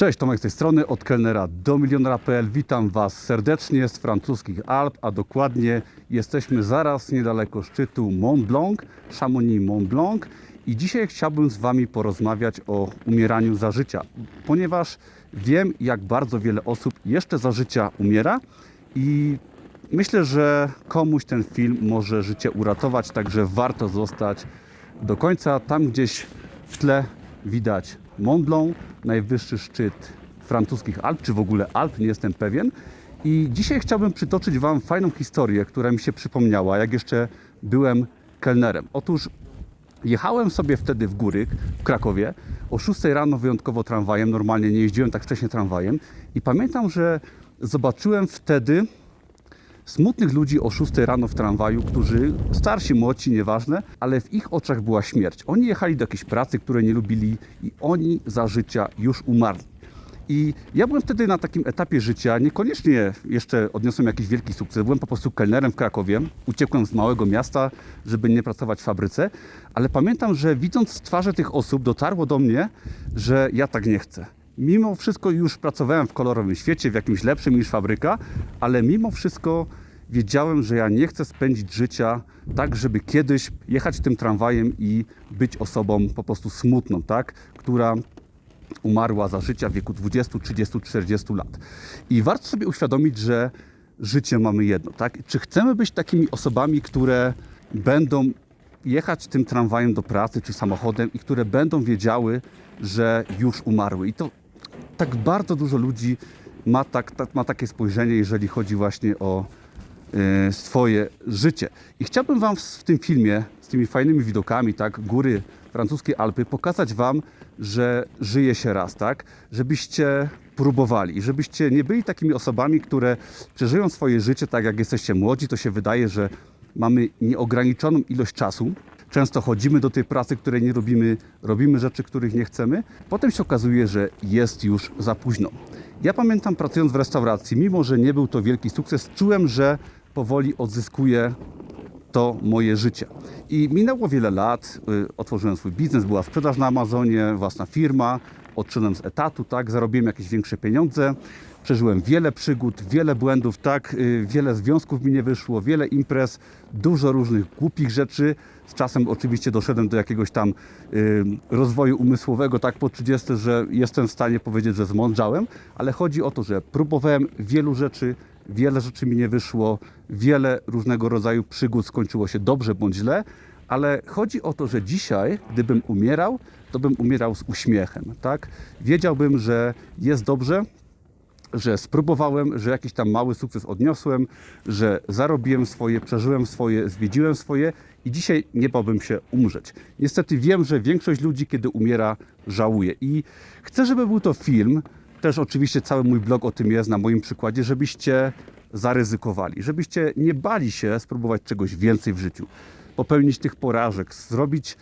Cześć, Tomek z tej strony, od kelnera do milionera.pl. Witam Was serdecznie z francuskich Alp, a dokładnie jesteśmy zaraz niedaleko szczytu Mont Blanc, Chamonix Mont Blanc. I dzisiaj chciałbym z Wami porozmawiać o umieraniu za życia, ponieważ wiem, jak bardzo wiele osób jeszcze za życia umiera i myślę, że komuś ten film może życie uratować, także warto zostać do końca. Tam gdzieś w tle widać Mont Blanc, najwyższy szczyt francuskich Alp, czy w ogóle Alp, nie jestem pewien. I dzisiaj chciałbym przytoczyć Wam fajną historię, która mi się przypomniała, jak jeszcze byłem kelnerem. Otóż jechałem sobie wtedy w góry w Krakowie o 6 rano wyjątkowo tramwajem, normalnie nie jeździłem tak wcześnie tramwajem i pamiętam, że zobaczyłem wtedy smutnych ludzi o 6 rano w tramwaju, którzy, starsi, młodsi, nieważne, ale w ich oczach była śmierć. Oni jechali do jakiejś pracy, której nie lubili i oni za życia już umarli. I ja byłem wtedy na takim etapie życia, niekoniecznie jeszcze odniosłem jakiś wielki sukces. Byłem po prostu kelnerem w Krakowie, uciekłem z małego miasta, żeby nie pracować w fabryce, ale pamiętam, że widząc twarze tych osób, dotarło do mnie, że ja tak nie chcę. Mimo wszystko już pracowałem w kolorowym świecie, w jakimś lepszym niż fabryka, ale mimo wszystko wiedziałem, że ja nie chcę spędzić życia tak, żeby kiedyś jechać tym tramwajem i być osobą po prostu smutną, tak? która umarła za życia w wieku 20, 30, 40 lat. I warto sobie uświadomić, że życie mamy jedno, tak? Czy chcemy być takimi osobami, które będą jechać tym tramwajem do pracy czy samochodem i które będą wiedziały, że już umarły. I to tak bardzo dużo ludzi ma, tak, tak, ma takie spojrzenie, jeżeli chodzi właśnie o e, swoje życie. I chciałbym Wam w, w tym filmie z tymi fajnymi widokami, tak, góry francuskie Alpy, pokazać Wam, że żyje się raz, tak, żebyście próbowali i żebyście nie byli takimi osobami, które przeżyją swoje życie tak, jak jesteście młodzi, to się wydaje, że mamy nieograniczoną ilość czasu. Często chodzimy do tej pracy, której nie robimy, robimy rzeczy, których nie chcemy. Potem się okazuje, że jest już za późno. Ja pamiętam pracując w restauracji, mimo że nie był to wielki sukces, czułem, że powoli odzyskuję to moje życie. I minęło wiele lat, y, otworzyłem swój biznes, była sprzedaż na Amazonie, własna firma, odszedłem z etatu, tak, zarobiłem jakieś większe pieniądze, przeżyłem wiele przygód, wiele błędów, tak, y, wiele związków mi nie wyszło, wiele imprez, dużo różnych głupich rzeczy. Z czasem oczywiście doszedłem do jakiegoś tam y, rozwoju umysłowego, tak po 30, że jestem w stanie powiedzieć, że zmądrzałem, ale chodzi o to, że próbowałem wielu rzeczy, wiele rzeczy mi nie wyszło, wiele różnego rodzaju przygód skończyło się dobrze bądź źle, ale chodzi o to, że dzisiaj, gdybym umierał, to bym umierał z uśmiechem, tak? Wiedziałbym, że jest dobrze, że spróbowałem, że jakiś tam mały sukces odniosłem, że zarobiłem swoje, przeżyłem swoje, zwiedziłem swoje i dzisiaj nie bałbym się umrzeć. Niestety wiem, że większość ludzi, kiedy umiera, żałuje. I chcę, żeby był to film, też oczywiście cały mój blog o tym jest, na moim przykładzie, żebyście zaryzykowali, żebyście nie bali się spróbować czegoś więcej w życiu, popełnić tych porażek, zrobić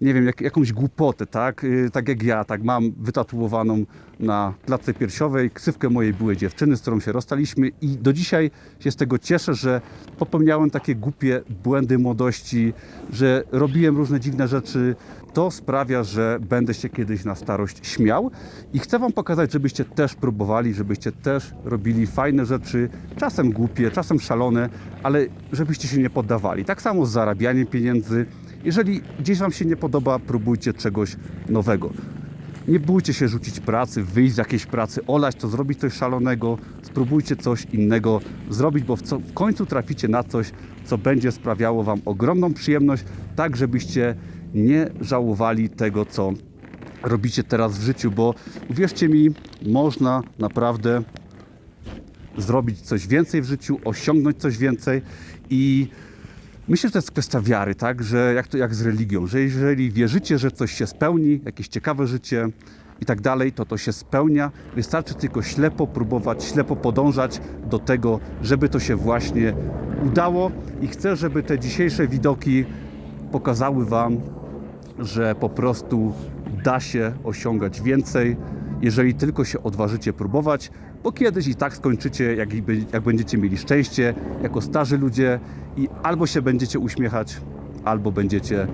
nie wiem, jak, jakąś głupotę, tak? Yy, tak jak ja, tak mam wytatuowaną na klatce piersiowej ksywkę mojej byłej dziewczyny, z którą się rozstaliśmy i do dzisiaj się z tego cieszę, że popełniałem takie głupie błędy młodości, że robiłem różne dziwne rzeczy. To sprawia, że będę się kiedyś na starość śmiał i chcę Wam pokazać, żebyście też próbowali, żebyście też robili fajne rzeczy, czasem głupie, czasem szalone, ale żebyście się nie poddawali. Tak samo z zarabianiem pieniędzy. Jeżeli gdzieś Wam się nie podoba, próbujcie czegoś nowego. Nie bójcie się rzucić pracy, wyjść z jakiejś pracy, olać to, zrobić coś szalonego, spróbujcie coś innego zrobić, bo w, co, w końcu traficie na coś, co będzie sprawiało Wam ogromną przyjemność, tak żebyście nie żałowali tego, co robicie teraz w życiu, bo uwierzcie mi, można naprawdę zrobić coś więcej w życiu, osiągnąć coś więcej i myślę, że to jest kwestia wiary, tak, że jak to jak z religią, że jeżeli wierzycie, że coś się spełni, jakieś ciekawe życie i tak dalej, to to się spełnia. Wystarczy tylko ślepo próbować, ślepo podążać do tego, żeby to się właśnie udało i chcę, żeby te dzisiejsze widoki pokazały Wam, że po prostu da się osiągać więcej, jeżeli tylko się odważycie próbować, bo kiedyś i tak skończycie, jak, jak będziecie mieli szczęście, jako starzy ludzie i albo się będziecie uśmiechać, albo będziecie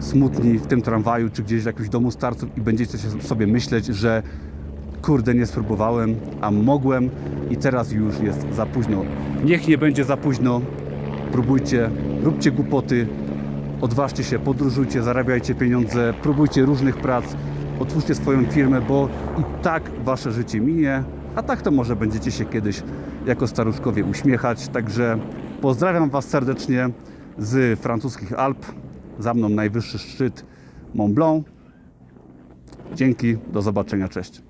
smutni w tym tramwaju, czy gdzieś w jakimś domu starców i będziecie sobie myśleć, że kurde, nie spróbowałem, a mogłem i teraz już jest za późno. Niech nie będzie za późno. Próbujcie, róbcie głupoty, odważcie się, podróżujcie, zarabiajcie pieniądze, próbujcie różnych prac, otwórzcie swoją firmę, bo i tak wasze życie minie, a tak to może będziecie się kiedyś jako staruszkowie uśmiechać. Także pozdrawiam was serdecznie z francuskich Alp. Za mną najwyższy szczyt Mont Blanc. Dzięki, do zobaczenia, cześć.